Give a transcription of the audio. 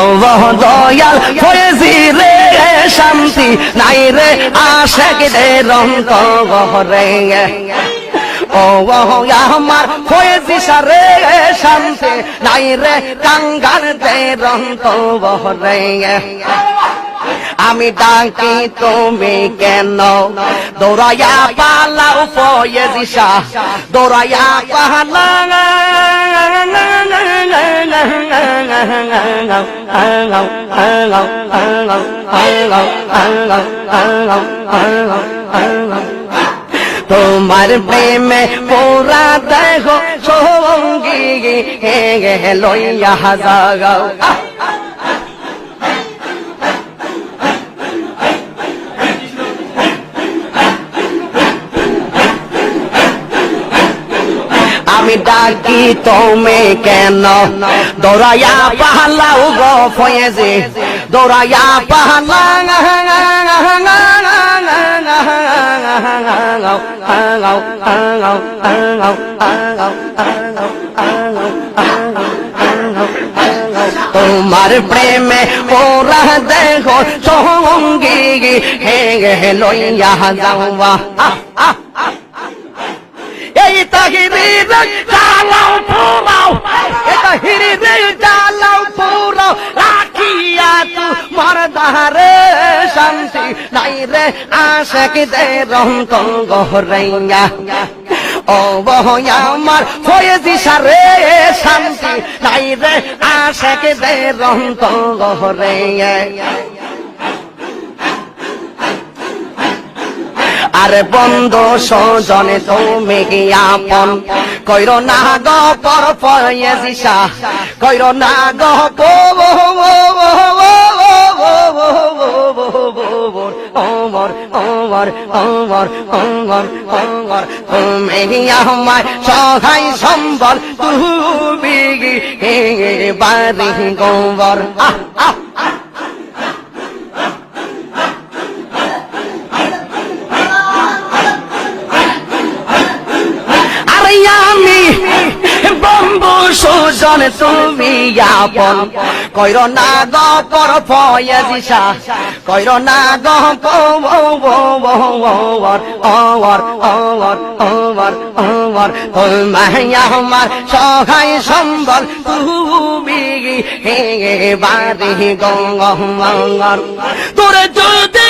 ও দয়াল ফয়েজি রে শান্তি, নাই রে আশেক রন্ত রে ও আমার ফয়েজি সারে শান্তি, নাই রে কাঙ্গার দে রন্ত রে আমি ডাকি, তুমি কেন? দৌড়াইয়া পালাও ফয়েজি শাহ, দৌড়াইয়া পালা তোমার প্রেমে পোরা দেখো সঙ্গী হে গে লইয়া জাগাও আমি ডাকি তুমি কেন? দৌড়াইয়া পাহালাও গো ফয়েজে। দৌড়াইয়া পাহালা তোমার প্রেমে ওরা দেখো সঙ্গী হে গে লইয়া যাওয়া। তাহিরি চালাও পুরাও এটা হিরি চালাও পুরাও রাখিয়া তু মরদারে শান্তি নাই রে আশেক দে রন্ত গহরাইয়া ও বহয়া আমার ফয়েজি সারে শান্তি নাই রে আশেক দে রন্ত আরে বন্ধু সজনে তুমি আপন কইর না গ পর পয়েসা কইর না গ অমর অমর অমর অমর অমর তুমি আমায় সহায় সম্বল তুমি বাড়ি গোবর আহ আহ বম্বু সুজন, তুমি আপন। কইর না গ পর ফয়েজিসা কইর না গ ওর ওর ওর ওর ওর মাইয়া আমার সহায় সম্বল, তুমি হে বাড়ি গঙ্গর। তোরে যদি